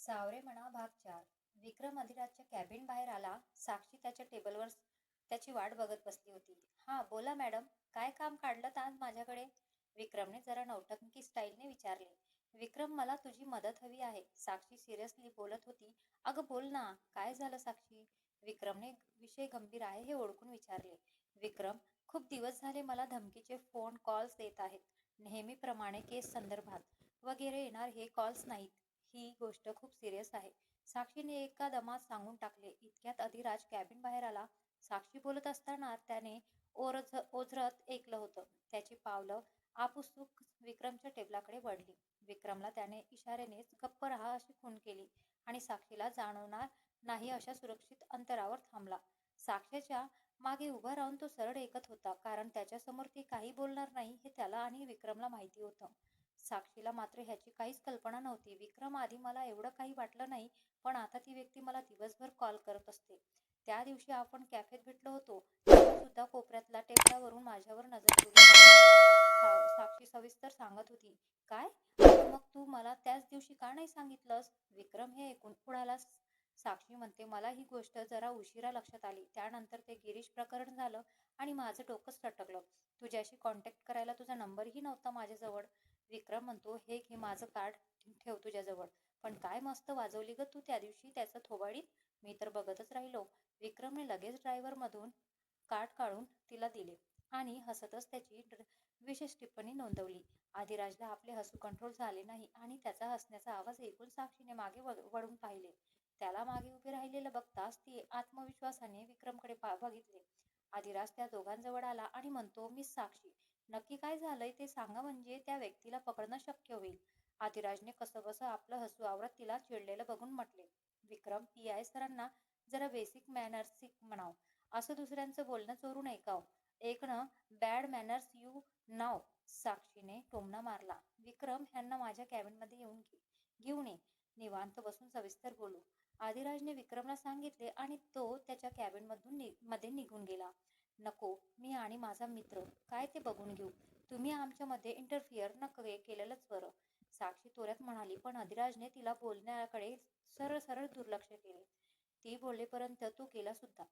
सावरे म्हणा भाग चार. विक्रम अधिराजच्या कॅबिन बाहेर आला. साक्षी त्याच्या टेबलवर त्याची वाट बघत बसली होती. हां बोला मॅडम काय काम काढलं आज माझ्याकडे? विक्रमने जरा नौटंकी स्टाईलने विचारले. विक्रम मला तुझी मदत हवी आहे. साक्षी सिरियसली बोलत होती. अगं बोल ना. काय झालं साक्षी? विक्रमने विषय गंभीर आहे हे ओळखून विचारले. विक्रम खूप दिवस झाले मला धमकीचे फोन कॉल्स देत आहेत. नेहमीप्रमाणे केस संदर्भात. वगैरे येणार हे कॉल्स नाहीत. ही गोष्ट खूप सिरियस आहे. साक्षीने एका दमात सांगून टाकले इतक्यात अधिराज कॅबिन बाहेर आला. साक्षी बोलत असताना त्याने ओरझ ओझरत ऐकलं होतं. त्याची पावलं आपुसूक विक्रमच्या टेबलाकडे वळली. विक्रमला त्याने इशाऱ्यानेच गप्प राहा अशी खून केली आणि साक्षीला जाणवणार नाही अशा सुरक्षित अंतरावर थांबला. साक्षीच्या मागे उभा राहून तो सरळ ऐकत होता कारण त्याच्यासमोर ती काही बोलणार नाही हे त्याला आणि विक्रमला माहिती होतं. साक्षीला मात्र ह्याची काहीच कल्पना नव्हती. विक्रम आधी मला एवढं काही वाटलं नाही पण आता ती व्यक्ती मला दिवसभर कॉल करत असते. त्या दिवशी आपण कॅफेत भेटलो होतो. तेव्हा सुद्धा कोपऱ्यातला टेबलावरून माझ्यावर नजर साक्षी सविस्तर सांगत होती काय? मग तू मला त्याच दिवशी का नाही सांगितलंस? विक्रम हे ऐकून उडाला साक्षी म्हणते मला ही गोष्ट जरा उशिरा लक्षात आली. त्यानंतर ते गिरीश प्रकरण झालं आणि माझं डोकंच सटकलं. तुझ्याशी कॉन्टॅक्ट करायला तुझा नंबरही नव्हता माझ्याजवळ. विक्रम म्हणतो हे घे माझं कार्ड ठेव तुझ्याजवळ. पण काय मस्त वाजवली ग तू त्या दिवशी त्याचं थोबाडीत. मी तर बघतच राहिलो. विक्रमने लगेच ड्रायव्हरमधून कार्ड काढून तिला दिले आणि हसतच त्याची विशेष टिप्पणी नोंदवली. आदिराजला आपले हसू कंट्रोल झाले नाही आणि त्याचा हसण्याचा आवाज ऐकून साक्षीने मागे वळून पाहिले. त्याला मागे उभे राहिलेलं बघताच ती आत्मविश्वासाने विक्रमकडे पा बघितले. आदिराज त्या दोघांजवळ आला आणि म्हणतो मी साक्षी नक्की काय झालंय ते सांगा म्हणजे त्या व्यक्तीला पकडणं शक्य होईल. आदिराजने कसंबसं आपलं हसू आवरत तिला चिडलेलं बघून म्हटले विक्रम पी आय सरांना जरा बेसिक मॅनर्स म्हणाव. असं दुसऱ्यांचं बोलणं चोरून ऐकाव ऐकणं बॅड मॅनर्स यू नाव साक्षीने टोमणा मारला. विक्रम ह्यांना माझ्या कॅबिनमध्ये येऊन घे. घेऊन ये. निवांत बसून सविस्तर बोलू. आदिराजने विक्रमला सांगितले आणि तो त्याच्या कॅबिनमधून नि मध्ये निघून गेला. नको मी आणि माझा मित्र काय ते बघून घेऊ? तुम्ही आमच्यामध्ये इंटरफिअर न केलेलंच बरं. साक्षी तोऱ्यात म्हणाली पण अधिराजने तिला बोलण्याकडे सरळ सरळ दुर्लक्ष केले. ती बोललेपर्यंत तो केला सुद्धा.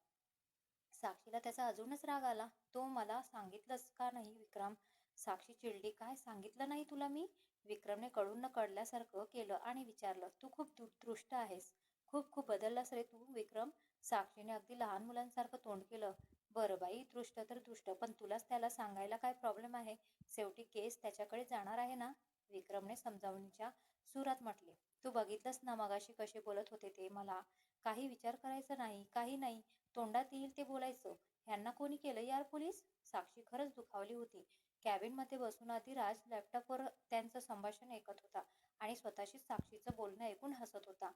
साक्षीला त्याचा अजूनच राग आला. तो मला सांगितलंच का नाही विक्रम? साक्षी चिडली काय सांगितलं नाही तुला मी? विक्रमने कळून न कळल्यासारखं केलं आणि विचारलं तू खूप दु- दृष्ट आहेस. खूप खूप बदललास रे तू विक्रम? साक्षीने अगदी लहान मुलांसारखं तोंड केलं. बरं बाई दृष्ट तर दृष्ट पण तुलाच त्याला सांगायला काय प्रॉब्लेम आहे? शेवटी केस त्याच्याकडे जाणार आहे ना? विक्रमने समजावणीच्या सुरात म्हटले. तू बघितलंस ना मगाशी कसे बोलत होते ते मला? काही विचार करायचा नाही काही नाही. तोंडात येईल ते बोलायचं. ह्यांना कोणी केलं यार पोलीस? साक्षी खरंच दुखावली होती. कॅबिनमध्ये बसून आधी राज लॅपटॉपवर त्यांचं संभाषण ऐकत होता आणि स्वतःशीच साक्षीचं बोलणं ऐकून हसत होता.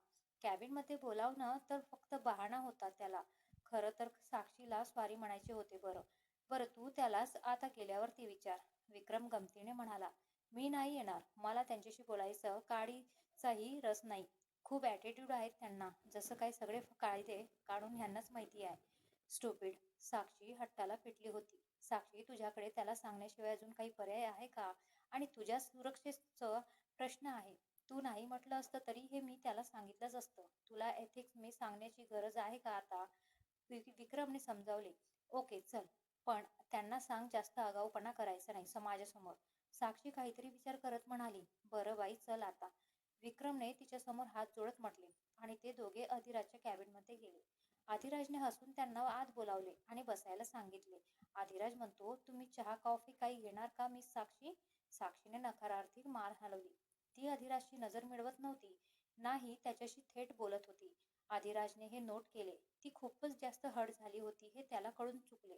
कॅबिनमध्ये बोलावणं तर फक्त बहाणा होता त्याला. खरं तर साक्षीला स्वारी म्हणायचे होते बरं. बरं तू त्यालाच आता केल्यावरती विचार. विक्रम गमतीने म्हणाला मी नाही येणार. मला त्यांच्याशी बोलायचं काळीचाही रस नाही. खूप ॲटिट्यूड आहेत त्यांना. जसं काही सगळे कायदे काढून ह्यांनाच माहिती आहे. स्टुपिड साक्षी हट्टाला पिटली होती. साक्षी तुझ्याकडे त्याला सांगण्याशिवाय अजून काही पर्याय आहे का? आणि तुझ्या सुरक्षेचं प्रश्न आहे. तू नाही म्हटलं असतं तरी हे मी त्याला सांगितलंच असतं. तुला एथिक्स मी सांगण्याची गरज आहे का आता? विक्रमने समजावले ओके चल. पण त्यांना सांग जास्त आगाऊपणा करायचा नाही समाजासमोर साक्षी काहीतरी विचार करत म्हणाली बरं बाई चल आता. विक्रमने तिच्यासमोर हात जोडत म्हटले आणि ते दोघे अधिराजच्या कॅबिनमध्ये गेले. अधिराजने हसून त्यांना आत बोलावले आणि बसायला सांगितले अधिराज म्हणतो तुम्ही चहा कॉफी काही घेणार का मिस साक्षी? साक्षीने नकारार्थी मार हलवली. ती अधिराजची नजर मिळवत नव्हती. नाही त्याच्याशी थेट बोलत होती. आदिराजने हे नोट केले. ती खूपच जास्त हट झाली होती हे त्याला कळून चुकले.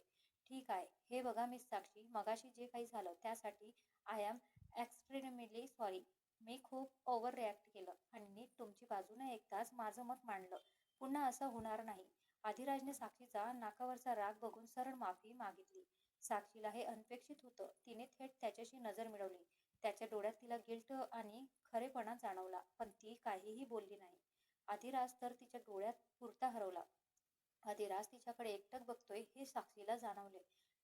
ठीक आहे. हे बघा मिस साक्षी मगाशी जे काही झालं त्यासाठी आय एम एक्स्ट्रीमली सॉरी मी खूप ओव्हर रिॲक्ट केलं आणि नीट तुमची बाजू एकदाच माझं मत मांडलं. पुन्हा असं होणार नाही. अधिराजने साक्षीचा नाकावरचा राग बघून सरळ माफी मागितली. साक्षीला हे अनपेक्षित होतं. तिने थेट त्याच्याशी नजर मिळवली. त्याच्या डोळ्यात तिला गिल्ट आणि खरेपणा जाणवला पण ती काहीही बोलली नाही. अधिराज तर तिच्या डोळ्यात पुरता हरवला. अधिराज तिच्याकडे एकटक बघतोय हे साक्षीला जाणवले.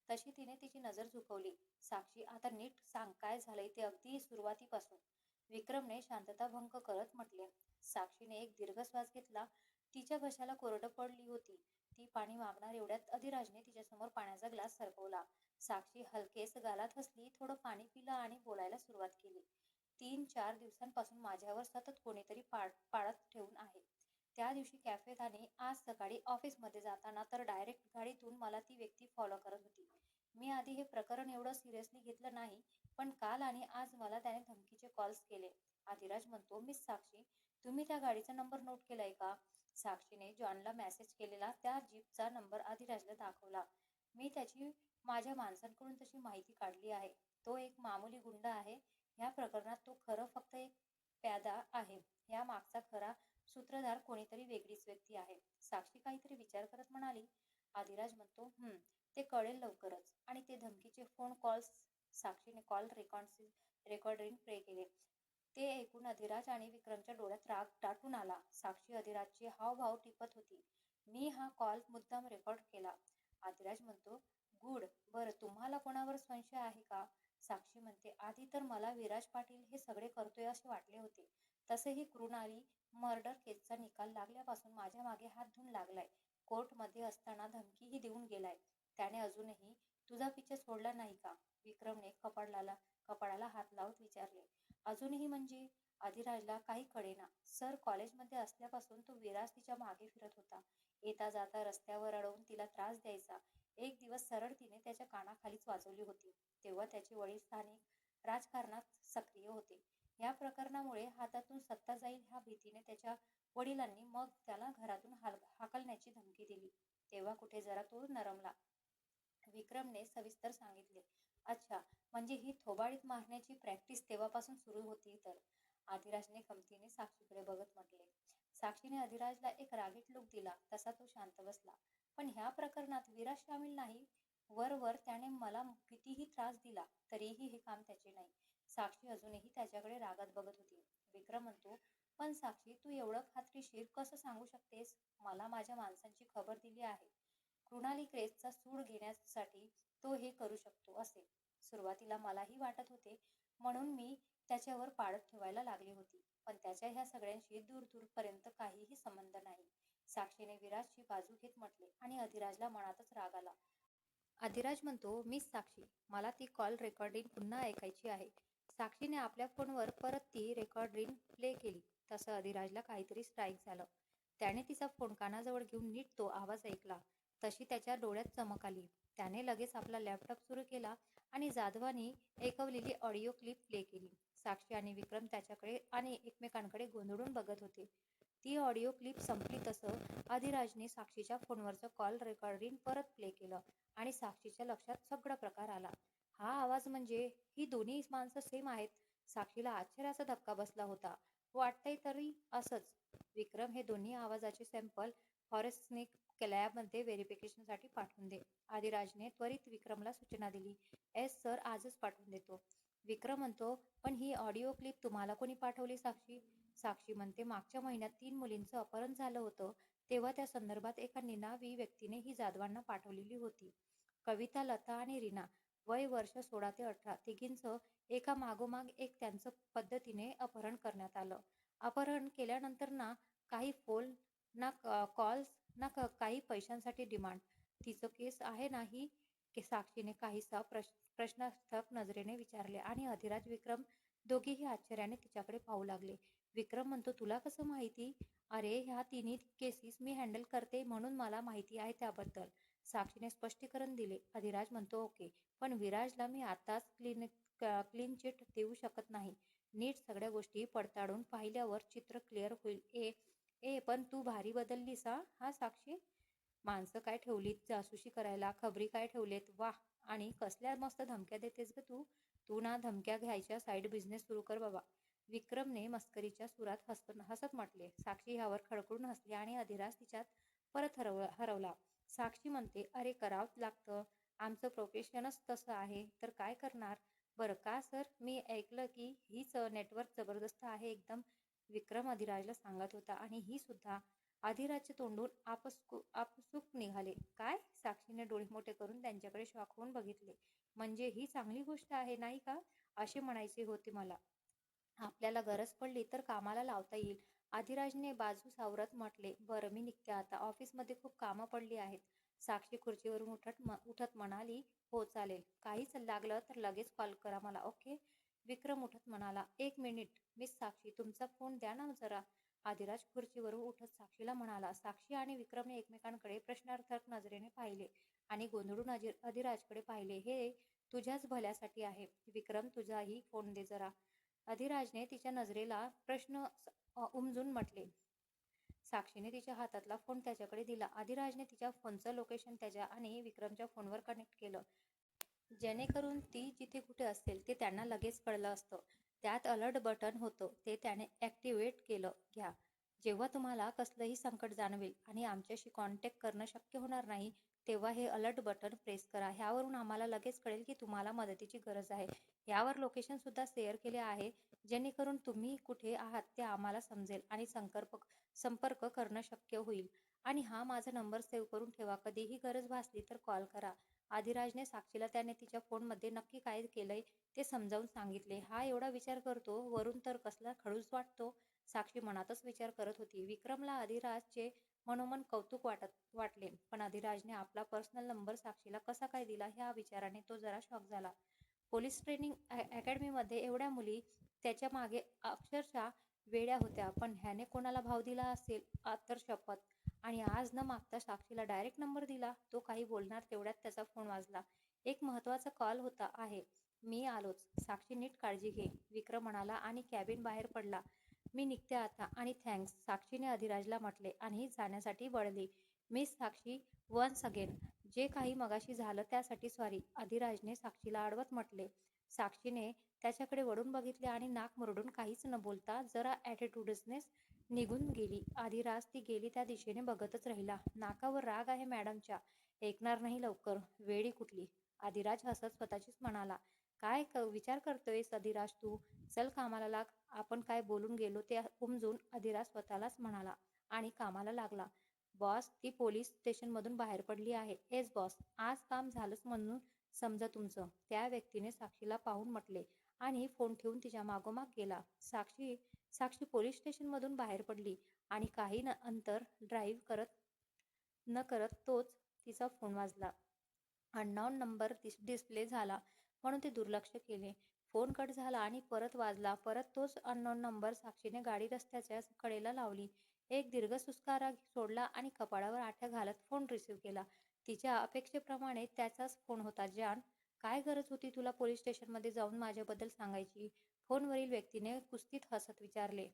तशी तिने तिची नजर झुकवली. साक्षी आता नीट सांग काय झालंय ते अगदी सुरुवातीपासून. विक्रमने शांतता भंग करत म्हटले साक्षीने एक दीर्घ श्वास घेतला. तिच्या घशाला कोरडं पडली होती. ती पाणी मागणार एवढ्यात अधिराजने तिच्यासमोर पाण्याचा ग्लास सरकवला. साक्षी हलकेच गालात हसली थोडं पाणी पिलं आणि बोलायला सुरुवात केली. तीन चार दिवसांपासून माझ्यावर सतत कोणीतरी पाळ पाळत ठेवून आहे. त्या दिवशी कॅफेत आज सकाळी ऑफिसमध्ये जाताना तर डायरेक्ट गाडीतून मला ती व्यक्ती फॉलो करत होती. मी आधी हे प्रकरण एवढं सिरियसली घेतलं नाही पण काल आणि आज मला त्याने धमकीचे कॉल्स केले. आदिराज म्हणतो मिस साक्षी तुम्ही त्या गाडीचा नंबर नोट केलाय का? साक्षीने जॉनला मेसेज केलेला त्या जीपचा नंबर आदिराजला दाखवला. मी त्याची माझ्या माणसांकडून तशी माहिती काढली आहे. तो एक मामूली गुंड आहे. ह्या प्रकरणात तो खरं फक्त एक प्यादा आहे. या मागचा खरा सूत्रधार कोणीतरी वेगळीच व्यक्ती आहे. साक्षी काहीतरी विचार करत म्हणाली आदिराज म्हणतो हम्म ते कळेल लवकरच. आणि ते धमकीचे फोन कॉल्स साक्षीने कॉल रेकॉर्ड रेकॉर्डिंग प्ले केले. ते ऐकून अधिराज आणि विक्रमच्या डोळ्यात राग दाटून आला. साक्षी अधिराजचे हावभाव टिपत होती. मी हा कॉल मुद्दाम रेकॉर्ड केला. अधिराज म्हणतो गुड बरं तुम्हाला कोणावर संशय आहे का? साक्षी म्हणते आधी तर मला विराज पाटील हे सगळे करतोय असे वाटले होते. तसेही कृणाली मर्डर केसचा निकाल लागल्यापासून माझ्या मागे हात धुवून लागलाय. कोर्टमध्ये असताना धमकीही देऊन गेलाय. त्याने अजूनही तुझा पिच्छा सोडला नाही का? विक्रमने कपाळाला कपाडाला हात लावत विचारले. अजूनही म्हणजे? अधिराजला काही कळेना. सर कॉलेजमध्ये असल्यापासून तो विराज तिच्यामागे फिरत होता. येता जाता रस्त्यावर अडवून तिला त्रास द्यायचा. एक दिवस सरळ तिने त्याच्या कानाखालीच वाजवली होती. तेव्हा त्याचे वडील स्थानिक राजकारणात सक्रिय होते. या प्रकरणामुळे हातातून सत्ता जाईल ह्या भीतीने त्याच्या वडिलांनी मग त्याला घरातून हाल हाकलण्याची धमकी दिली. तेव्हा कुठे जरा तो नरमला. विक्रमने सविस्तर सांगितले अच्छा म्हणजे ही थोबाडीत मारण्याची प्रॅक्टिस तेव्हापासून सुरू होती तर? अधिराजने खमतीने साक्षीकडे बघत म्हटले साक्षीने अधिराजला एक रागीट लुक दिला तसा तो शांत बसला. पण ह्या प्रकरणात विराज सामील नाही. वरवर त्याने मला कितीही त्रास दिला तरीही हे काम त्याचे नाही. साक्षी अजूनही त्याच्याकडे रागात बघत होती. विक्रम म्हणतो पण साक्षी तू एवढं खात्रीशीर कसं सांगू शकतेस? मला माझ्या माणसांची खबर दिली आहे. कृणाली क्रेसचा सूड घेण्यासाठी तो हे करू शकतो असे. सुरुवातीला मलाही वाटत होते म्हणून मी त्याच्यावर पाळत ठेवायला लागली होती. पण त्याच्या ह्या सगळ्यांशी दूर दूरपर्यंत काहीही संबंध नाही. साक्षीने विराजची बाजू घेत म्हटले आणि अधिराजला मनातच राग आला. अधिराज म्हणतो मिस साक्षी मला ती कॉल रेकॉर्डिंग पुन्हा ऐकायची आहे. साक्षीने आपल्या फोनवर परत ती रेकॉर्डिंग प्ले केली. तसं अधिराजला काहीतरी स्ट्राईक झालं. त्याने तिचा फोन कानाजवळ घेऊन नीट तो आवाज ऐकला. तशी त्याच्या डोळ्यात चमक आली. त्याने लगेच आपला लॅपटॉप सुरू केला आणि जाधवानी ऐकवलेली ऑडिओ क्लिप प्ले केली. साक्षी आणि विक्रम त्याच्याकडे आणि एकमेकांकडे गोंधळून बघत होते. ती ऑडिओ क्लिप संपली तसं आदिराजने साक्षीच्या फोनवरचं कॉल रेकॉर्डिंग परत प्ले केलं आणि साक्षीच्या लक्षात सगळा प्रकार आला. हा आवाज म्हणजे ही दोन्ही माणसं सेम आहेत. साक्षीला आश्चर्याचा धक्का बसला होता. वाटतंय तरी असंच. विक्रम हे दोन्ही आवाजाचे सॅम्पल फॉरेन्सिक लॅबमध्ये व्हेरिफिकेशनसाठी पाठवून दे. आदिराजने त्वरित विक्रमला सूचना दिली. एस सर आजच पाठवून देतो. विक्रम म्हणतो पण ही ऑडिओ क्लिप तुम्हाला कोणी पाठवली साक्षी? साक्षी म्हणते मागच्या महिन्यात तीन मुलींचं अपहरण झालं होतं. तेव्हा त्या संदर्भात एका निनावी व्यक्तीने ही जाधवांना पाठवलेली होती. कविता लता आणि रीना. वय वर्ष सोळा ते अठरा. तिघींचं एका मागोमाग एक त्यांचं पद्धतीने अपहरण करण्यात आलं. अपहरण केल्यानंतर ना काही फोन ना कॉल्स ना काही पैशांसाठी डिमांड. तिचं केस आहे ना ही? साक्षीने काहीसा प्रश्न प्रश्नार्थक नजरेने विचारले आणि अधिराज विक्रम दोघेही आश्चर्याने तिच्याकडे पाहू लागले. विक्रम म्हणतो तुला कसं माहिती? अरे ह्या तिन्ही केसेस मी हँडल करते म्हणून मला माहिती आहे त्याबद्दल. साक्षीने स्पष्टीकरण दिले. अधिराज म्हणतो ओके पण विराजला मी आताच क्लीन क्लीन चिट देऊ शकत नाही. नीट सगळ्या गोष्टी पडताळून पाहिल्यावर चित्र क्लिअर होईल. ए ए पण तू भारी बदललीस हा हा साक्षी? माणसं काय ठेवलीत जासूशी करायला? खबरी काय ठेवलेत? वाह आणि कसल्या मस्त धमक्या देतेस ग तू? तू ना धमक्या घ्यायच्या साईड बिझनेस सुरू कर बाबा. विक्रमने मस्करीच्या सुरात हसत हसत म्हटले साक्षी ह्यावर खडखडून हसली आणि अधिराज तिच्यात परत हरव हरवला. साक्षी म्हणते अरे करावंच लागतं. आमचं प्रोफेशनच तसं आहे. तर काय करणार? बरं का सर मी ऐकलं की हीच नेटवर्क जबरदस्त आहे एकदम विक्रम अधिराजला सांगत होता. आणि ही सुद्धा अधिराजच्या तोंडून आपसकू आपसुक निघाले. काय? साक्षीने डोळे मोठे करून त्यांच्याकडे शॉक होऊन बघितले. म्हणजे ही चांगली गोष्ट आहे नाही का? असे म्हणायचे होते मला. आपल्याला गरज पडली तर कामाला लावता येईल. आधिराजने बाजू सावरत म्हटले बरं मी निघते आता. ऑफिसमध्ये खूप कामं पडली आहेत. साक्षी खुर्चीवरून उठत म उठत म्हणाली हो चालेल. काहीच लागलं तर लगेच कॉल करा मला ओके? विक्रम उठत म्हणाला एक मिनिट. मिस साक्षी तुमचा फोन द्या ना जरा. आदिराज खुर्चीवरून उठत साक्षीला म्हणाला साक्षी आणि विक्रमने एकमेकांकडे प्रश्नार्थक नजरेने पाहिले आणि गोंधळून अधिराजकडे पाहिले. हे तुझ्याच भल्यासाठी आहे. विक्रम तुझाही फोन दे जरा. अधिराजने तिच्या नजरेला प्रश्न उमजून म्हटले. साक्षीने तिच्या हातातला फोन त्याच्याकडे दिला. अधिराजने तिच्या फोनचं लोकेशन त्याच्या आणि विक्रमच्या फोनवर कनेक्ट केलं. जेणेकरून ती जिथे कुठे असेल ते त्यांना लगेच कळलं असतं. त्यात अलर्ट बटन होतं. ते त्याने ॲक्टिवेट केलं. घ्या. जेव्हा तुम्हाला कसलंही संकट जाणवेल आणि आमच्याशी कॉन्टॅक्ट करणं शक्य होणार नाही तेव्हा हे अलर्ट बटन प्रेस करा. ह्यावरून आम्हाला लगेच कळेल की तुम्हाला मदतीची गरज आहे. यावर लोकेशनसुद्धा शेअर केले आहे जेणेकरून तुम्ही कुठे आहात ते आम्हाला समजेल आणि संकर्प संपर्क करणं शक्य होईल. आणि हा माझा नंबर सेव्ह करून ठेवा. कधीही गरज भासली तर कॉल करा. आधिराजने साक्षीला त्याने तिच्या फोनमध्ये नक्की काय केलंय ते समजावून सांगितले. हा एवढा विचार करतो वरून तर कसला खडूस वाटतो? साक्षी मनातच विचार करत होती. विक्रमला अधिराजचे मनोमन कौतुक वाटत वाटले. पण अधिराजने आपला पर्सनल नंबर साक्षीला कसा काय दिला ह्या विचाराने तो जरा शॉक झाला. पोलीस ट्रेनिंग अकॅडमीमध्ये एवढ्या मुली त्याच्यामागे अक्षरशः वेड्या होत्या. पण ह्याने कोणाला भाव दिला असेल? तर शपथ. आणि आज न मागता साक्षीला डायरेक्ट नंबर दिला. तो काही बोलणार तेवढ्यात त्याचा फोन वाजला. एक महत्त्वाचा कॉल होता आहे. मी आलोच. साक्षी नीट काळजी घे. विक्रम म्हणाला आणि कॅबिन बाहेर पडला. मी निघते आता आणि थँक्स साक्षीने अधिराजला म्हटले आणि जाण्यासाठी वळली. मिस साक्षी वन्स अगेन जे काही मगाशी झालं त्यासाठी सॉरी अधिराजने साक्षीला आडवत म्हटले. साक्षीने त्याच्याकडे वळून बघितले आणि नाक मुरडून काहीच न बोलता जरा ॲटिट्यूडनेच निघून गेली. आधिराज ती गेली त्या दिशेने बघतच राहिला. नाकावर राग आहे मॅडमच्या. ऐकणार नाही लवकर. वेळी कुठली? आधिराज हसत स्वतःचीच म्हणाला. काय क विचार करतोयस अधिराज तू? चल कामाला लाग. आपण काय बोलून गेलो ते उमजून अधिराज स्वतःलाच म्हणाला आणि कामाला लागला. बॉस ती पोलीस स्टेशनमधून बाहेर पडली आहे. एस बॉस आज काम झालंच म्हणून समजा तुमचं. त्या व्यक्तीने साक्षीला पाहून म्हटले आणि फोन ठेवून तिच्या मागोमाग गेला. साक्षी साक्षी पोलीस स्टेशनमधून बाहेर पडली आणि काही न अंतर ड्राईव्ह करत न करत तोच तिचा फोन वाजला. अननोन नंबर डिस डिस्प्ले झाला म्हणून ते दुर्लक्ष केले. फोन कट झाला आणि परत वाजला. परत तोच अननोन नंबर साक्षीने गाडी रस्त्याच्या कडेला लावली. एक दीर्घ सुस्कारा सोडला आणि कपाळावर आठ्या घालत फोन रिसीव्ह केला. तिच्या अपेक्षेप्रमाणे त्याचाच फोन होता. जान काय गरज होती तुला पोलीस स्टेशनमध्ये जाऊन माझ्याबद्दल सांगायची? फोनवरील व्यक्तीने कुस्तीत हसत विचारले.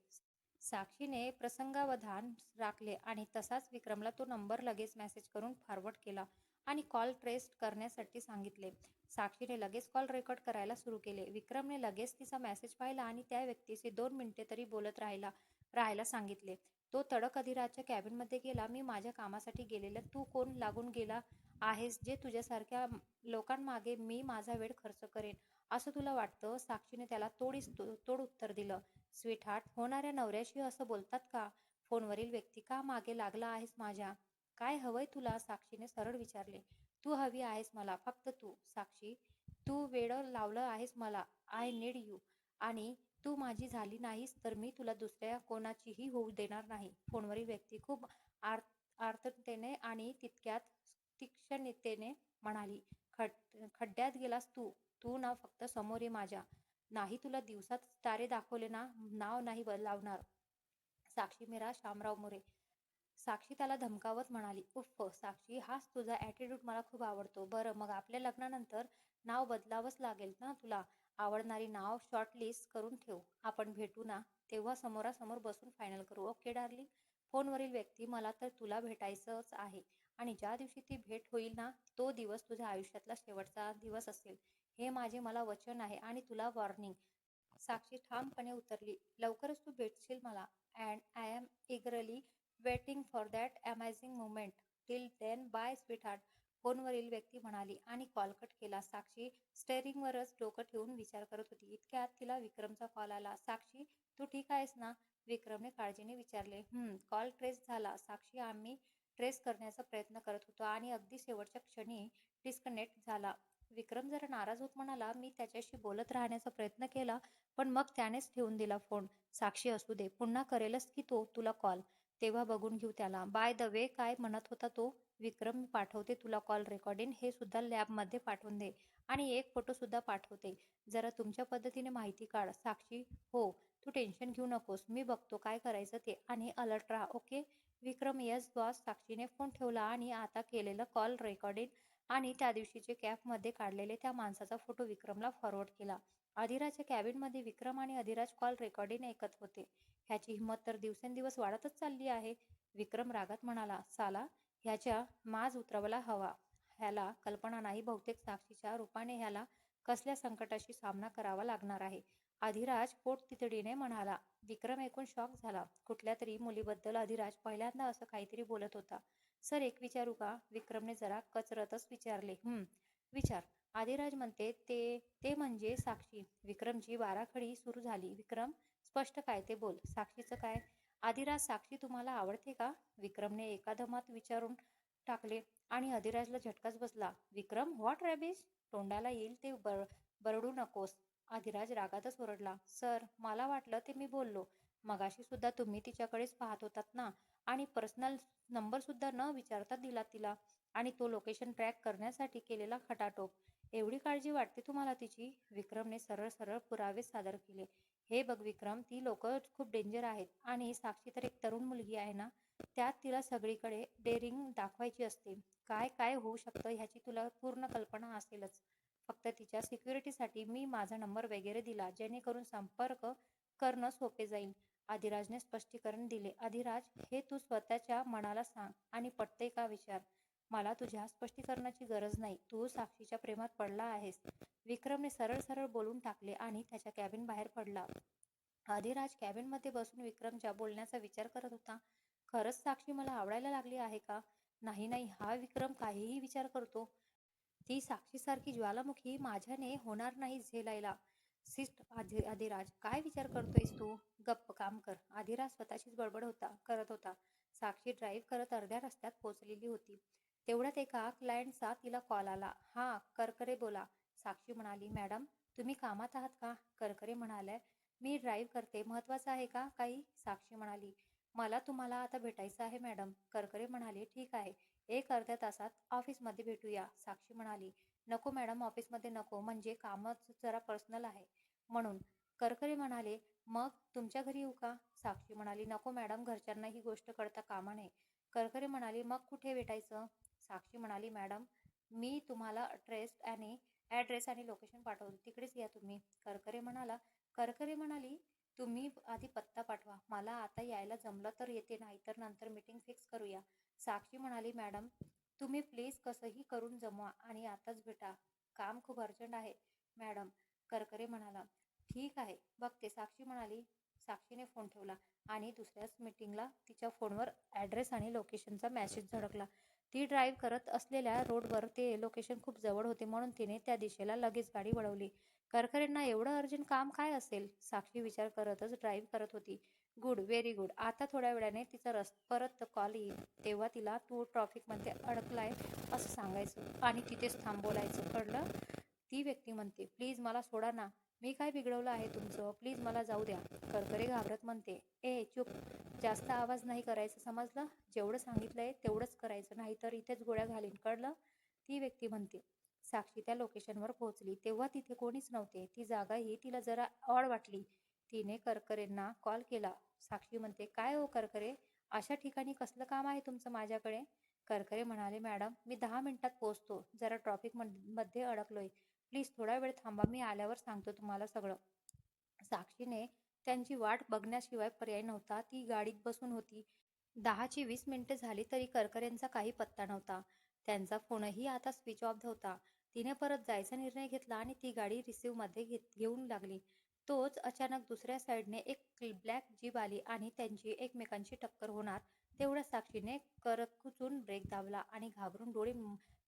साक्षीने प्रसंगावधान राखले आणि तसाच विक्रमला तो नंबर लगेच मेसेज करून फॉरवर्ड केला आणि कॉल ट्रेस्ट करण्यासाठी सांगितले. साक्षीने लगेच कॉल रेकॉर्ड करायला सुरू केले. विक्रमने लगेच तिचा मेसेज पाहिला आणि त्या व्यक्तीशी दोन मिनिटे तरी बोलत राहिला राहायला सांगितले. तो तडक अधिराजच्या कॅबिनमध्ये गेला. मी माझ्या कामासाठी गेलेला. तू कोण लागून गेला आहेस? जे तुझ्यासारख्या लोकांमागे मी माझा वेळ खर्च करेन. असं तुला वाटतं? साक्षीने त्याला तोडीस तो- तोड उत्तर दिलं. स्वीटहार्ट होणाऱ्या नवऱ्याशी असं बोलतात का? फोनवरील व्यक्ती का मागे लागला आहेस माझ्या? काय हवंय तुला? साक्षीने सरळ विचारले. तू हवी आहेस मला फक्त तू साक्षी. तू वेळ लावलं आहेस मला. आय नीड यू आणि तू माझी झाली नाहीस तर मी तुला दुसऱ्या कोणाचीही होऊ देणार नाही. फोनवरील व्यक्ती खूप आर आर्ततेने आणि तितक्यात तीक्ष्णतेने म्हणाली. खड खड्ड्यात गेलास तू. तू ना फक्त समोर ये माझ्या. नाही तुला दिवसात तारे दाखवले ना नाव नाही ब- लावणार. साक्षी मेरा शामराव मोरे. साक्षी त्याला धमकावत म्हणाली उफ्फ साक्षी हाच तुझा ॲटिट्यूड मला खूप आवडतो. बरं मग आपल्या लग्नानंतर नाव बदलावंच लागेल ना तुला. आवडणारी नाव शॉर्टलिस्ट करून ठेव. आपण भेटू ना. तेव्हा समोरासमोर बसून फायनल करू. ओके डार्लिंग फोनवरील व्यक्ती मला तर तुला भेटायचंच आहे. आणि ज्या दिवशी ती भेट होईल ना तो दिवस तुझ्या आयुष्यातला शेवटचा दिवस असेल. हे माझे मला वचन आहे आणि तुला वॉर्निंग साक्षी ठामपणे उतरली. लवकरच तू भेटशील मला. And I am eagerly waiting for that amazing moment till then bye sweetheart फोनवरील व्यक्ती म्हणाली आणि कॉल कट केला. साक्षी स्टेअरिंगवरच डोकं ठेवून विचार करत होती. इतक्यात तिला विक्रमचा कॉल आला. साक्षी तू ठीक आहेस ना? विक्रमने काळजीने विचारले. हम्म कॉल ट्रेस झाला. साक्षी आम्ही ट्रेस करण्याचा प्रयत्न करत होतो. आणि अगदी शेवटच्या क्षणी डिस्कनेक्ट झाला. विक्रम जरा नाराज होत म्हणाला मी त्याच्याशी बोलत राहण्याचा प्रयत्न केला पण मग त्यानेच ठेवून दिला फोन साक्षी असू दे पुन्हा करेलच की तो तुला कॉल तेव्हा बघून घेऊ त्याला. बाय द वे काय म्हणत होता तो? विक्रम पाठवते तुला कॉल रेकॉर्डिंग हे सुद्धा लॅबमध्ये पाठवून दे. आणि एक फोटो सुद्धा पाठवते. जरा तुमच्या पद्धतीने माहिती काढ. साक्षी हो तू टेन्शन घेऊ नकोस. मी बघतो. काय करायचं ते. आणि अलर्ट राहा. ओके विक्रम यस बॉस साक्षीने फोन ठेवला आणि आता केलेलं कॉल रेकॉर्डिंग आणि त्या दिवशीचे कॅबमध्ये काढलेले त्या माणसाचा फोटो विक्रमला फॉरवर्ड केला. अधिराजच्या कॅबिनमध्ये विक्रम आणि अधिराज कॉल रेकॉर्डिंग ऐकत होते. ह्याची हिंमत तर दिवसेंदिवस वाढतच चालली आहे. विक्रम रागात म्हणाला साला ह्याच्या माज उतरवला हवा. ह्याला कल्पना नाही बहुतेक साक्षीच्या रूपाने ह्याला कसल्या संकटाशी सामना करावा लागणार आहे. अधिराज पोटतितडीने म्हणाला विक्रम ऐकून शॉक झाला. कुठल्या तरी मुलीबद्दल अधिराज पहिल्यांदा असं काहीतरी बोलत होता. सर एक विचारू का? विक्रमने जरा कचरतच विचारले. हम्म. विचार. आदिराज म्हणते ते ते म्हणजे साक्षी. विक्रमची बाराखडी सुरू झाली. विक्रम स्पष्ट काय ते बोल. साक्षीचं काय? आदिराज साक्षी तुम्हाला आवडते का? विक्रमने एका धमात विचारून टाकले आणि अधिराजला झटकाच बसला. विक्रम व्हॉट रॅबिश तोंडाला येईल ते बर बरडू नकोस. अधिराज रागातच ओरडला सर मला वाटलं ते मी बोललो. मगाशी सुद्धा तुम्ही तिच्याकडेच पाहत होतात ना? आणि पर्सनल नंबर सुद्धा न विचारता दिला तिला. आणि तो लोकेशन ट्रॅक करण्यासाठी केलेला खटाटोप. एवढी काळजी वाटते तुम्हाला तिची? विक्रमने सरळ सरळ पुरावे सादर केले. हे बघ विक्रम ती लोक खूप डेंजर आहेत. आणि साक्षी तर एक तरुण मुलगी आहे ना? त्यात तिला सगळीकडे डेअरिंग दाखवायची असते. काय काय होऊ शकतं ह्याची तुला पूर्ण कल्पना असेलच. फक्त तिच्या सिक्युरिटीसाठी मी माझा नंबर वगैरे दिला जेणेकरून संपर्क करणं सोपे जाईल. आधिराजने स्पष्टीकरण दिले. अधिराज हे तू स्वतःच्या मनाला सांग आणि पटते का विचार? मला तुझ्या स्पष्टीकरणाची गरज नाही. तू साक्षीच्या प्रेमात पडला आहेस. विक्रमने सरळ सरळ बोलून टाकले आणि त्याच्या कॅबिन बाहेर पडला. अधिराज कॅबिनमध्ये बसून विक्रमच्या बोलण्याचा विचार करत होता. खरंच साक्षी मला आवडायला लागली आहे का? नाही नाही. हा विक्रम काहीही विचार करतो. ती साक्षीसारखी ज्वालामुखी माझ्याने होणार नाही झेलायला. सिस्ट आधी काय विचार करतोयस तू? गप्प काम कर. अधिराज स्वतःशीच बडबड होता करत होता. साक्षी ड्राईव्ह करत अर्ध्या रस्त्यात पोचलेली होती. तेवढ्यात एका क्लायंटचा तिला कॉल आला. हा करकरे बोला. साक्षी म्हणाली मॅडम तुम्ही कामात आहात का? करकरे म्हणाले मी ड्राईव्ह करते. महत्वाचं आहे का काही? साक्षी म्हणाली मला तुम्हाला आता भेटायचं आहे मॅडम. करकरे म्हणाले ठीक आहे. एक अर्ध्या तासात ऑफिसमध्ये भेटूया साक्षी म्हणाली. नको मॅडम ऑफिसमध्ये नको म्हणजे कामच जरा पर्सनल आहे. म्हणून करकरे म्हणाले मग तुमच्या घरी येऊ का? साक्षी म्हणाली नको मॅडम घरच्यांना ही गोष्ट कळता कामा नये. करकरे म्हणाली मग कुठे भेटायचं? साक्षी म्हणाली मॅडम मी तुम्हाला ड्रेस आणि ॲड्रेस आणि लोकेशन पाठवतो तिकडेच या तुम्ही. करकरे म्हणाला करकरे म्हणाली तुम्ही आधी पत्ता पाठवा मला आता यायला जमलं तर येते नाही तर नंतर मीटिंग फिक्स करूया. साक्षी म्हणाली मॅडम तुम्ही प्लीज कसंही करून जमवा आणि आताच भेटा. काम खूप अर्जंट आहे. मॅडम करकरे म्हणाला ठीक आहे. बघते. साक्षी म्हणाली साक्षीने फोन ठेवला आणि दुसऱ्याच मीटिंगला तिच्या फोनवर ॲड्रेस आणि लोकेशनचा मॅसेज झळकला. ती ड्राईव्ह करत असलेल्या रोडवर ते लोकेशन खूप जवळ होते म्हणून तिने त्या दिशेला लगेच गाडी वळवली. करकरेंना एवढं अर्जंट काम काय असेल? साक्षी विचार करतच ड्राईव्ह करत होती. गुड व्हेरी गुड आता थोड्या वेळाने तिचा रस परत कॉल येईल तेव्हा तिला तू ट्रॉफिकमध्ये अडकलाय असं सांगायचं आणि तिथेच थांबवलायचं. कळलं? ती व्यक्ती म्हणते प्लीज मला सोडा ना. मी काय बिघडवलं आहे तुमचं? प्लीज मला जाऊ द्या. करकरे घाबरत म्हणते ए चुप. जास्त आवाज नाही करायचं समजलं? जेवढं सांगितलंय तेवढंच करायचं नाही तर इथेच गोळ्या घालीन. कळलं? ती व्यक्ती म्हणते साक्षी त्या लोकेशनवर पोहोचली. तेव्हा तिथे कोणीच नव्हते. ती जागाही तिला जरा ऑड वाटली. तिने करकरेंना कॉल केला. साक्षी म्हणते काय हो करकरे? अशा ठिकाणी कसलं काम आहे तुमचं माझ्याकडे? करकरे म्हणाले मॅडम मी दहा मिनिटात पोहोचतो. जरा ट्रॉफिकमध्ये अडकलोय. प्लीज थोडा वेळ थांबा. मी आल्यावर सांगतो तुम्हाला सगळं. साक्षीने त्यांची वाट बघण्याशिवाय पर्याय नव्हता. ती गाडीत बसून होती. दहाची वीस मिनिटे झाली तरी करकरेंचा काही पत्ता नव्हता. त्यांचा फोनही आता स्विच ऑफ होता. तिने परत जायचा निर्णय घेतला आणि ती गाडी रिसिव्हमध्ये घेत घेऊन लागली. तोच अचानक दुसऱ्या साईडने एक ब्लॅक जीप आली आणि त्यांची एकमेकांची टक्कर होणार तेवढ्या साक्षीने करकुचून ब्रेक दाबला आणि घाबरून डोळे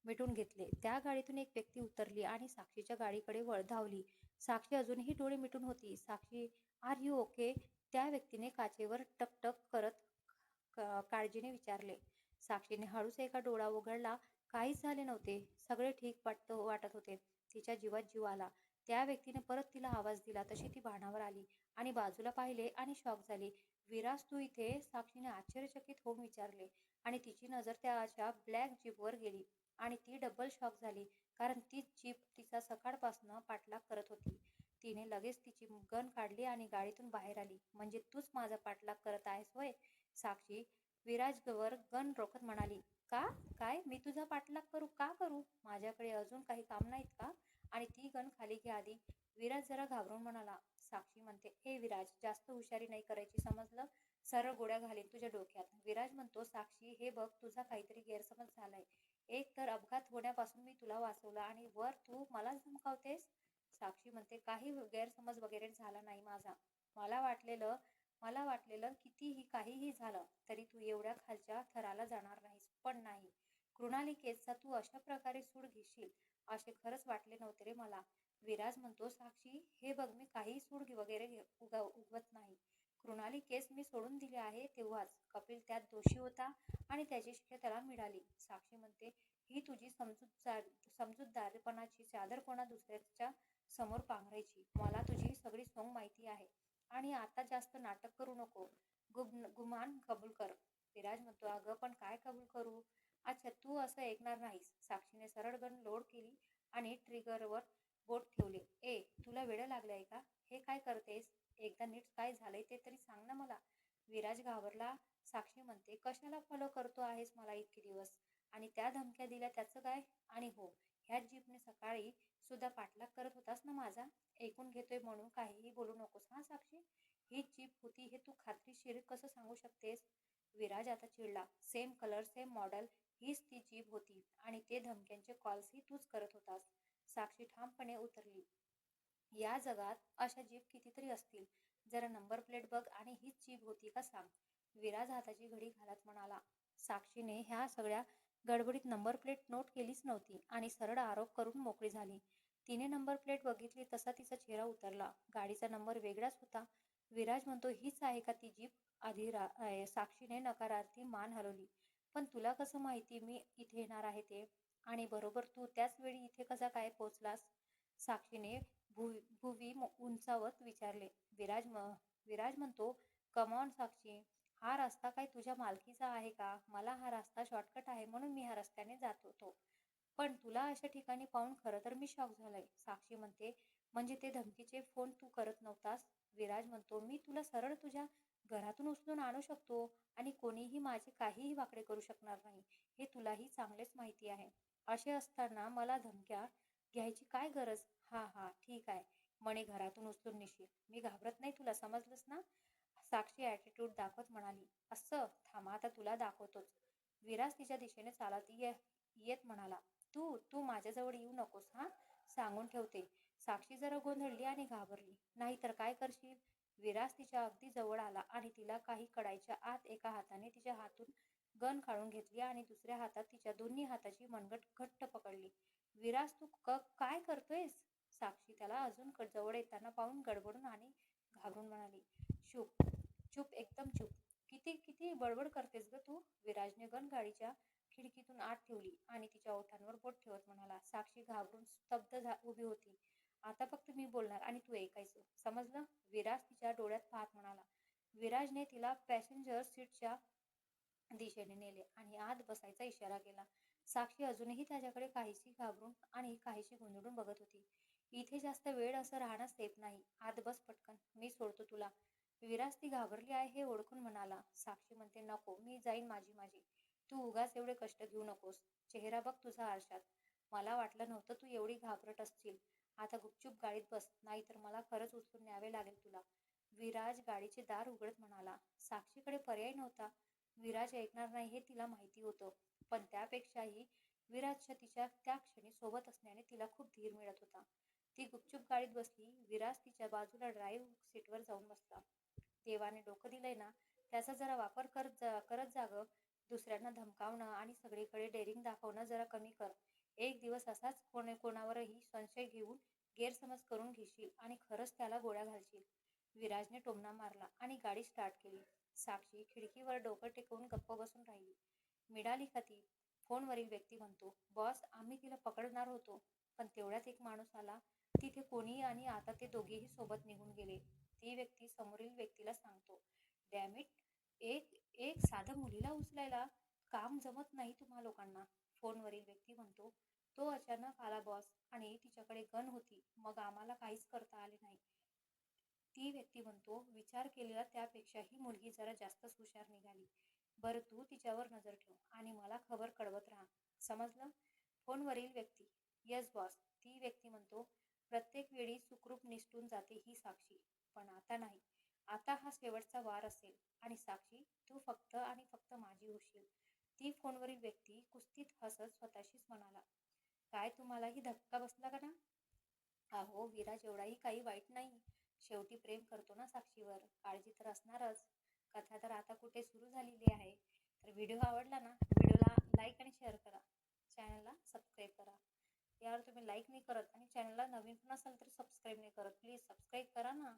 मिटून घेतले. त्या गाडीतून एक व्यक्ती उतरली आणि साक्षीच्या गाडीकडे वळ धावली. साक्षी अजूनही डोळे मिटून होती. Sakshi are you okay? त्या व्यक्तीने काचेवर टकटक करत काळजीने विचारले. साक्षीने हळूच एका डोळा उघडला काहीच झाले नव्हते. सगळे ठीक वाटत वाटत होते. तिच्या जीवात जीव आला. त्या व्यक्तीने परत तिला आवाज दिला. तशी ती भानावर आली आणि बाजूला पाहिले आणि शॉक झाली. विराज तू इथे? साक्षीने आश्चर्यचकित होऊन विचारले आणि तिची नजर त्या अशा ब्लॅक जीपवर गेली आणि ती डबल शॉक झाली कारण तीच जीप तिचा सकाळपासनं पाठलाग करत होती. तिने लगेच तिची गन काढली आणि गाडीतून बाहेर आली. म्हणजे तूच माझा पाठलाग करत आहेस होय? साक्षी विराजवर गन रोखत म्हणाली का? काय? मी तुझा पाठलाग करू? का करू? माझ्याकडे अजून काही काम नाहीत का? आणि ती गण खाली घ्या आधी विराज जरा घाबरून म्हणाला साक्षी म्हणते हे विराज जास्त हुशारी नाही करायची समजलं? सरळ गोळ्या घालीन तुझ्या डोक्यात. विराज म्हणतो साक्षी हे बघ तुझा काहीतरी गैरसमज झालाय. एक तर अपघात होण्यापासून मी तुला वाचवलं आणि वर तू मलाच धमकावतेस? साक्षी म्हणते काही गैरसमज वगैरे झाला नाही माझा. मला वाटलेलं मला वाटलेलं कितीही काहीही झालं तरी तू एवढ्या खालच्या थराला जाणार नाहीस. पण नाही. कृणाली केसचा तू अशा प्रकारे सूड घेशील? असे खरंच वाटले नव्हते रे मला. विराज म्हणतो साक्षी हे बघ मी काही सूड वगैरे घे- उगा उगवत नाही. कृणाली केस मी सोडून दिले आहे तेव्हाच. कपिल त्यात दोषी होता आणि त्याची शिक्षा त्याला मिळाली. साक्षी म्हणते ही तुझी समजूतदार समजूतदारपणाची चादर कोणा दुसऱ्याच्या समोर पांघरायची? मला तुझी सगळी सोंग माहिती आहे आणि आता जास्त नाटक करू नको. गुब गुमान कबूल कर. विराज म्हणतो अगं पण काय कबूल करू? अच्छा तू असं ऐकणार नाहीस. साक्षीने सरळ गण लोड केली आणि ट्रिगरवर बोट ठेवले. ए तुला वेळ लागले आहे का? हे काय करतेस? एकदा नीट काय झालंय ते तरी सांग ना मला. विराज घाबरला. साक्षी म्हणते कशाला फॉलो करतो आहेस मला इतके दिवस? आणि त्या धमक्या दिल्या त्याचं काय? आणि हो ह्याच जीपने सकाळी सुद्धा पाठलाग करत होतास ना माझा? ऐकून घेतोय म्हणून काहीही बोलू नकोस हा साक्षी? ही जीप होती हे तू खात्रीशीर कसं सांगू शकतेस? विराज आता चिडला. सेम कलर सेम मॉडेल हीच ती जीप होती आणि ते धमक्यांचे कॉल्सही तूच करत होतास. साक्षी ठामपणे उतरली. या जगात अशा जीप कितीतरी असतील? जरा नंबर प्लेट बघ आणि हीच जीप होती का सांग? विराज हाताची घडी घालत म्हणाला. साक्षीने ह्या सगळ्या गडबडीत नंबर प्लेट नोट केलीच नव्हती आणि सरळ आरोप करून मोकळी झाली. तिने नंबर प्लेट बघितली तसा तिचा चेहरा उतरला. गाडीचा नंबर वेगळाच होता. विराज म्हणतो हीच आहे का ती जीप आधी रा साक्षीने नकारार्थी मान हलवली. पण तुला कसं माहिती मी इथे येणार आहे ते? आणि बरोबर तू त्याच वेळी इथे कसा काय पोचलास साक्षीने भुवी भुवी उंचावत विचारले. विराज म विराज म्हणतो कमॉन साक्षी. हा रस्ता काय तुझ्या मालकीचा आहे का? मला हा रस्ता शॉर्टकट आहे म्हणून मी ह्या रस्त्याने जात होतो. पण तुला अशा ठिकाणी पाहून खरं तर मी शॉक झालोय. साक्षी म्हणते म्हणजे ते धमकीचे फोन तू करत नव्हतास? विराज म्हणतो मी तुला सरळ तुझ्या घरातून उचलून आणू शकतो आणि कोणीही माझे काहीही वाकडे करू शकणार नाही. हे तुलाही चांगलेच माहिती आहे. असे असताना मला धमक्या घ्यायची काय गरज? हा हा ठीक आहे. म्हणे घरातून उचलून निशील मी घाबरत नाही तुला समजलंस ना? साक्षी ॲटिट्यूड दाखवत म्हणाली. असं? थांबा आता तुला दाखवतोच. विराज तिच्या दिशेने चालत ये येत म्हणाला. तू तू माझ्याजवळ येऊ नकोस हा? सांगून ठेवते. साक्षी जरा गोंधळली आणि घाबरली. नाहीतर काय करशील? विराज तिच्या अगदी जवळ आला आणि तिला काही कडायच्या आत एका हाताने तिच्या हातून गन काढून घेतली आणि दुसऱ्या हातात तिच्या दोन्ही हाताची मनगट घट्ट पकडली. विराज तू क काय करतोयस? साक्षी त्याला अजून जवळ येताना पाहून गडबडून आणि घाबरून म्हणाली. चुप चूप एकदम चुप. किती किती बडबड करतेस ग तू? विराजने गन गाडीच्या खिडकीतून आत ठेवली आणि तिच्या ओठांवर बोट ठेवत म्हणाला. साक्षी घाबरून स्तब्ध झा उभी होती. आता फक्त मी बोलणार आणि तू ऐकायचं. समजलं? विराज तिच्या डोळ्यात पाहत म्हणाला. विराजने तिला पॅसेंजर सीटच्या दिशेने नेले आणि आत बसायचा इशारा केला. साक्षी अजूनही त्याच्याकडे काहीशी घाबरून आणि काहीशी गुंजडून बघत होती. इथे जास्त वेळ असं राहणं सेफ नाही. आत बस पटकन. मी सोडतो तुला. विराज ती घाबरली आहे हे ओळखून म्हणाला. साक्षी म्हणते नको. मी जाईन माझी माझी. तू उगाच एवढे कष्ट घेऊ नकोस. चेहरा बघ तुझा आरशात. मला वाटलं नव्हतं तू एवढी घाबरट असशील. आता गुपचूप गाडीत बस. नाहीतर मला खरंच उचलून न्यावे लागेल तुला. विराज गाडीचे दार उघडत म्हणाला. साक्षीकडे पर्याय नव्हता. विराज ऐकणार नाही हे तिला माहिती होतं. पण त्यापेक्षाही विराजच्या तिच्या त्या क्षणी सोबत असण्याने तिला खूप धीर मिळत होता. ती गुपचूप गाडीत बसली. विराज तिच्या बाजूला ड्राईव्ह सीटवर जाऊन बसला. देवाने डोकं दिलंय ना? त्याचा जरा वापर करत जा करत जागं. दुसऱ्यांना धमकावणं आणि सगळीकडे डेअरिंग दाखवणं जरा कमी कर. एक दिवस असाच कोणी कोणावरही संशय घेऊन गैरसमज करून घेशील आणि खरंच त्याला गोळ्या घालशील. विराजने टोमणा मारला आणि गाडी स्टार्ट केली. साक्षी खिडकीवर डोकं टेकवून गप्प बसून राहिली. मिळाली खाती फोनवरील व्यक्ती म्हणतो बॉस आम्ही तिला पकडणार होतो. पण तेवढ्यात एक माणूस आला. तिथे कोणीही आणि आता ते दोघेही सोबत निघून गेले. ती व्यक्ती समोरील व्यक्तीला सांगतो डॅमिट एक एक साधं मुलीला उचलायला काम जमत नाही तुम्हा लोकांना. फोनवरील व्यक्ती म्हणतो तो अचानक आला बॉस आणि तिच्याकडे गन होती. मग आम्हाला काहीच करता आले नाही. ती व्यक्ती म्हणतो विचार केलेला त्यापेक्षा ही मुलगी जरा जास्तच हुशार निघाली. बरं तू तिच्यावर नजर ठेव आणि मला खबर कळवत राहा. समजलं? फोनवरील व्यक्ती. यस बॉस ती व्यक्ती म्हणतो प्रत्येक वेळी सुखरूप निसटून जाते ही साक्षी. पण आता नाही. आता हा शेवटचा वार असेल. आणि साक्षी तू फक्त आणि फक्त माझी होशील. ती फोनवरील व्यक्ती कुस्तीत हसत स्वतःशीच म्हणाला काय तुम्हालाही धक्का बसला का ना? अहो विराज एवढाही काही वाईट नाही. शेवटी प्रेम करतो ना साक्षीवर. काळजी तर असणारच. कथा तर आता कुठे सुरू झालेली आहे. तर व्हिडिओ आवडला ना व्हिडिओला लाईक आणि शेअर करा. चॅनलला सबस्क्राईब करा. यावर तुम्ही लाईक नाही करत आणि चॅनलला नवीन पण असाल तर सबस्क्राईब नाही करत. प्लीज सबस्क्राईब करा ना.